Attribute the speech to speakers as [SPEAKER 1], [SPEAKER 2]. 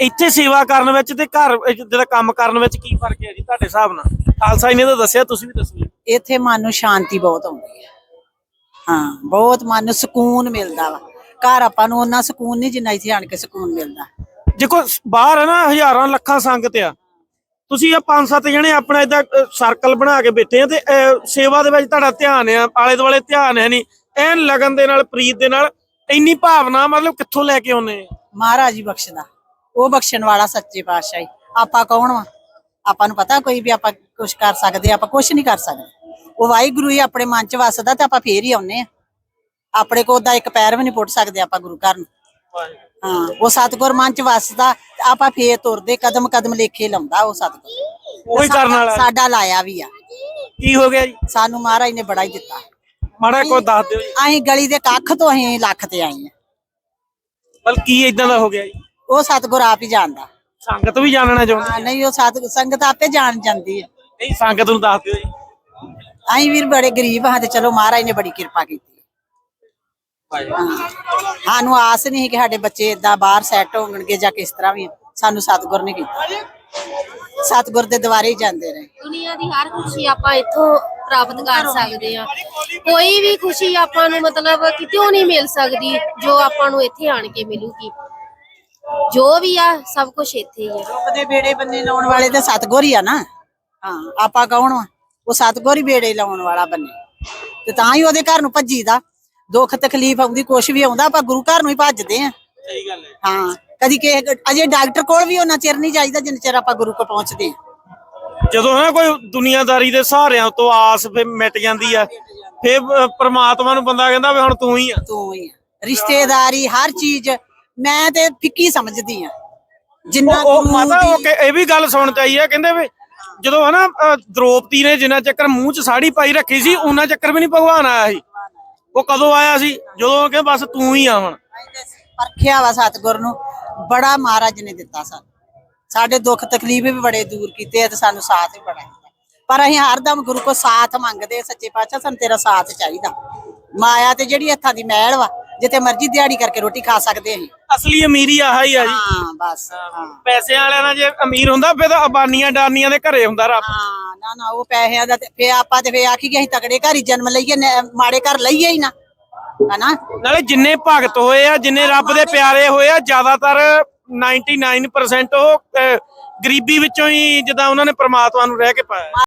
[SPEAKER 1] ਇੱਥੇ ਸੇਵਾ ਕਰਨ ਵਿੱਚ ਤੇ ਘਰ ਵਿੱਚ ਜਿਹੜਾ ਕੰਮ ਕਰਨ ਵਿੱਚ ਕੀ ਫ਼ਰਕ ਹੈ ਜੀ ਤੁਹਾਡੇ ਹਿਸਾਬ ਨਾਲ? ਖਾਲਸਾ ਜੀ ਨੇ ਤਾਂ ਦੱਸਿਆ ਤੁਸੀਂ ਵੀ ਦੱਸੋ
[SPEAKER 2] ਇੱਥੇ ਮਨ ਨੂੰ ਸ਼ਾਂਤੀ ਬਹੁਤ ਆਉਂਦੀ ਹੈ। ਹਾਂ ਬਹੁਤ ਮਨ ਨੂੰ ਸਕੂਨ ਮਿਲਦਾ ਵਾ। ਘਰ ਆਪਾਂ ਨੂੰ ਉਹਨਾਂ ਸਕੂਨ ਨਹੀਂ ਜਿੰਨਾ ਇੱਥੇ ਆਣ ਕੇ ਸਕੂਨ ਮਿਲਦਾ।
[SPEAKER 1] ਦੇਖੋ ਸ- ਬਾਹਰ ਹੈ ਨਾ ਹਜ਼ਾਰਾਂ ਲੱਖਾਂ ਸੰਗਤ ਆ। ਤੁਸੀਂ ਆ ਪੰਜ ਸੱਤ ਜਣੇ ਆਪਣਾ ਇਦਾਂ ਸਰਕਲ ਬਣਾ ਕੇ ਬੈਠੇ ਆ ਤੇ ਅਹ, ਸੇਵਾ ਦੇ ਵਿੱਚ ਤੁਹਾਡਾ ਧਿਆਨ ਆ ਆਲੇ ਦੁਆਲੇ ਧਿਆਨ ਹੈ ਨਹੀਂ। ਐਨ ਲਗਨ ਦੇ ਨਾਲ ਪ੍ਰੀਤ ਦੇ ਨਾਲ ਇੰਨੀ ਭਾਵਨਾ ਮਤਲਬ ਕਿੱਥੋਂ ਲੈ ਕੇ ਆਉਨੇ ਆ?
[SPEAKER 2] ਮਹਾਰਾਜ ਹੀ ਬਖਸ਼ਦਾ। ਉਹ ਬਖਸ਼ਣ ਵਾਲਾ ਸੱਚੇ ਪਾਤਸ਼ਾਹ। ਹੀ ਆਪਾਂ ਕੌਣ ਵਾ? ਆਪਾਂ ਨੂੰ ਪਤਾ ਕੋਈ ਵੀ ਆਪਾਂ ਕੁਝ ਕਰ ਸਕਦੇ ਆਪਾਂ ਕੁਝ ਨਹੀਂ ਕਰ ਸਕਦੇ। ਉਹ ਵਾਹਿਗੁਰੂ ਹੀ ਆਪਣੇ ਮਨ ਚ ਵਸਦਾ ਤੇ ਆਪਾਂ ਫੇਰ ਹੀ ਆਉਨੇ ਆ। ਆਪਣੇ ਕੋਲ ਦਾ ਇੱਕ ਪੈਰ ਵੀ ਨਹੀਂ ਪੁੱਟ ਸਕਦੇ ਆਪਾਂ ਗੁਰੂ ਘਰ ਨੂੰ। ਹਾਂ ਉਹ ਸਤਿਗੁਰ ਮਨ ਚ ਵਸਦਾ ਆਪਾਂ ਫੇਰ ਤੁਰਦੇ ਕਦਮ ਕਦਮ ਲੇਖੇ ਲਾਉਂਦਾ ਉਹ ਸਤਿਗੁਰ।
[SPEAKER 1] ਉਹੀ ਕਰਨ ਵਾਲਾ।
[SPEAKER 2] ਸਾਡਾ ਲਾਇਆ ਵੀ ਆ।
[SPEAKER 1] ਕੀ ਹੋ ਗਿਆ ਜੀ?
[SPEAKER 2] ਸਾਨੂੰ ਮਹਾਰਾਜ ਨੇ ਬੜਾ ਹੀ ਦਿੱਤਾ।
[SPEAKER 1] ਮਾੜਾ ਕੋਈ ਦੱਸ ਦਿਓ ਜੀ।
[SPEAKER 2] ਅਸੀਂ ਗਲੀ ਦੇ ਕੱਖ ਤੋਂ ਅਸੀਂ ਲੱਖ ਤੇ ਆਏ ਆ।
[SPEAKER 1] ਬਲ ਕੀ ਇਦਾਂ ਦਾ ਹੋ ਗਿਆ ਜੀ?
[SPEAKER 2] ਉਹ ਸਤਿਗੁਰ ਆਪ ਹੀ ਜਾਣਦਾ।
[SPEAKER 1] ਸੰਗਤ ਵੀ ਜਾਣਨਾ ਚਾਹੁੰਦੀ
[SPEAKER 2] ਹਾਂ ਨਹੀਂ ਉਹ ਸਤ ਸੰਗਤ ਆਪੇ ਜਾਣ ਜਾਂਦੀ ਹੈ।
[SPEAKER 1] ਨਹੀਂ ਸੰਗਤ ਨੂੰ ਦੱਸ ਦਿਓ ਜੀ।
[SPEAKER 2] ਅਸੀਂ ਵੀਰ ਬੜੇ ਗਰੀਬ ਹਾਂ ਤੇ ਚਲੋ ਮਹਾਰਾਜ ਨੇ ਬੜੀ ਕਿਰਪਾ ਕੀਤੀ ਹਾਂ। ਸਾਨੂੰ ਆਸ ਨਹੀਂ ਸੀ ਕਿ ਸਾਡੇ ਬੱਚੇ ਇਦਾਂ ਬਾਹਰ ਸੈੱਟ ਹੋਣਗੇ ਜਾਂ ਕਿਸ ਤਰ੍ਹਾਂ ਵੀ ਸਾਨੂੰ ਸਤਿਗੁਰ ਨੇ ਕੀਤਾ। ਸਤਿਗੁਰ ਦੇ ਦੁਆਰੇ ਹੀ ਜਾਂਦੇ ਰਹੇ।
[SPEAKER 3] ਦੁਨੀਆ ਦੀ ਹਰ ਖੁਸ਼ੀ ਆਪਾਂ ਇੱਥੋਂ ਪ੍ਰਾਪਤ ਕਰ ਸਕਦੇ ਆ ਕੋਈ ਵੀ ਖੁਸ਼ੀ ਆਪਾਂ ਨੂੰ ਮਤਲਬ ਕਿਤੇੋਂ ਨਹੀਂ ਮਿਲ ਸਕਦੀ ਜੋ ਆਪਾਂ ਨੂੰ ਇੱਥੇ ਆਣ ਕੇ ਮਿਲੂਗੀ। ਜੋ ਵੀ ਆ ਸਭ ਕੁਝ ਇੱਥੇ ਹੀ ਆ।
[SPEAKER 2] ਰੱਬ ਦੇ ਬੇੜੇ ਬੰਨੇ ਲਾਉਣ ਵਾਲੇ ਤੇ ਸਤਿਗੁਰ ਹੀ ਆ ਨਾ। ਹਾਂ ਆਪਾਂ ਕੌਣ ਵਾ ਉਹ ਸਤਿਗੁਰ ਹੀ ਬੇੜੇ ਲਾਉਣ ਵਾਲਾ ਬੰਨੇ। ਤੇ ਤਾਂ ਹੀ ਉਹਦੇ ਘਰ ਨੂੰ ਭੱਜੀਦਾ। ਦੁੱਖ ਤਕਲੀਫ ਆਉਂਦੀ ਕੁਛ ਵੀ ਆਉਂਦਾ ਆਪਾਂ ਗੁਰੂ ਘਰ ਨੂੰ ਹੀ ਭੱਜਦੇ ਆ।
[SPEAKER 1] ਸਹੀ ਗੱਲ ਹੈ।
[SPEAKER 2] ਹਾਂ ਕਦੀ ਕਿਸੇ ਅਜੇ ਡਾਕਟਰ ਕੋਲ ਵੀ ਉਹਨਾਂ ਚਿਰ ਨਹੀਂ ਜਾਈਦਾ ਜਿੰਨਾ ਚਿਰ ਆਪਾਂ ਗੁਰੂ ਕੋਲ ਪਹੁੰਚਦੇ ਆ।
[SPEAKER 1] ਜਦੋਂ ਨਾ ਕੋਈ ਦੁਨੀਆਦਾਰੀ ਦੇ ਸਹਾਰਿਆਂ ਤੋਂ ਆਸ ਫੇ ਮਿਟ ਜਾਂਦੀ ਆ ਫੇ ਪ੍ਰਮਾਤਮਾ ਨੂੰ ਬੰਦਾ ਕਹਿੰਦਾ ਵੀ ਹੁਣ ਤੂੰ ਹੀ ਆ।
[SPEAKER 2] ਤੂੰ ਹੀ ਆ। ਰਿਸ਼ਤੇਦਾਰੀ ਹਰ ਚੀਜ਼ ਮੈਂ ਤੇ ਫਿੱਕੀ ਸਮਝਦੀ ਆ ਜਿੰਨਾ
[SPEAKER 1] ਉਹ-
[SPEAKER 2] ਗੁਰੂ
[SPEAKER 1] ਮਾਤਾ ਉਹ ਕਿ- ਇਹ ਵੀ ਗੱਲ ਸੁਣ ਚਾਹੀ ਆ ਕਹਿੰਦੇ ਵੀ ਜਦੋਂ ਹਨਾ ਅ, ਦ੍ਰੋਪਦੀ ਨੇ ਜਿੰਨਾ ਚੱਕਰ ਮੂੰਹ 'ਚ ਸਾੜੀ ਪਾਈ ਰੱਖੀ ਸੀ ਉਹਨਾਂ ਚੱਕਰ ਵੀ ਨਹੀਂ ਭਗਵਾਨ ਆਇਆ ਸੀ। ਉਹ ਕਦੋਂ ਆਇਆ ਸੀ? ਜਦੋਂ ਕਿ ਬਸ ਤੂੰ ਹੀ ਆ ਹੁਣ।
[SPEAKER 2] ਪਰਖਿਆ ਵਾ ਸਤਿਗੁਰ ਨੂੰ ਬੜਾ ਮਹਾਰਾਜ ਨੇ ਦਿੱਤਾ ਸਾਨੂੰ। ਸਾਡੇ ਦੁੱਖ ਤਕਲੀਫ ਵੀ ਬੜੇ ਦੂਰ ਕੀਤੇ ਆ ਤੇ ਸਾਨੂੰ ਸਾਥ ਵੀ ਬੜਾ ਦਿੱਤਾ। ਪਰ ਅਸੀਂ ਹਰਦਮ ਗੁਰੂ ਕੋ ਸਾਥ ਮੰਗਦੇ ਆ, ਸੱਚੇ ਪਾਤਸ਼ਾਹ ਸਾਨੂੰ ਤੇਰਾ ਸਾਥ ਚਾਹੀਦਾ। ਮਾਇਆ ਤੇ ਜਿਹੜੀ ਹੱਥਾਂ ਦੀ ਮੈਲ ਵਾ ਜਿੱਥੇ ਮਰਜ਼ੀ ਦਿਹਾੜੀ ਕਰਕੇ ਰੋਟੀ ਖਾ ਸਕਦੇ ਅਸੀਂ।
[SPEAKER 1] ਅਸਲੀ ਅਮੀਰੀ ਆਹ ਹੀ ਆ ਜੀ।
[SPEAKER 2] ਹਾਂ ਬਸ ਹਾਂ।
[SPEAKER 1] ਪੈਸਿਆਂ ਵਾਲਿਆਂ ਨਾਲ ਜੇ ਅਮੀਰ ਹੁੰਦਾ ਫੇ ਤਾਂ ਅਬਾਨੀਆਂ ਡਾਨੀਆਂ ਦੇ ਘਰੇ ਹੁੰਦਾ ਰੱਬ।
[SPEAKER 2] ਹਾਂ ਨਾ ਨਾ ਉਹ ਪੈਸਿਆਂ ਦਾ ਤੇ ਫੇ ਆਪਾਂ ਤੇ ਫੇ ਆਖੀ ਕਿ ਅਸੀਂ ਤਕੜੇ ਘਰ ਹੀ ਜਨਮ ਲਈਏ ਨ- ਮਾੜੇ ਘਰ ਲਈਏ ਹੀ ਨਾ। ਹਨਾ?
[SPEAKER 1] ਨਾਲੇ ਜਿੰਨੇ ਭਗਤ ਹੋਏ ਆ ਜਿੰਨੇ ਰੱਬ ਦੇ ਪਿਆਰੇ ਹੋਏ ਆ ਜ਼ਿਆਦਾਤਰ 99% ਉਹ ਗਰੀਬੀ ਵਿੱਚੋਂ ਹੀ ਜਿੱਦਾਂ ਉਹਨਾਂ ਨੇ ਪ੍ਰਮਾਤਮਾ ਨੂੰ ਰਹਿ ਕੇ ਪਾਇਆ।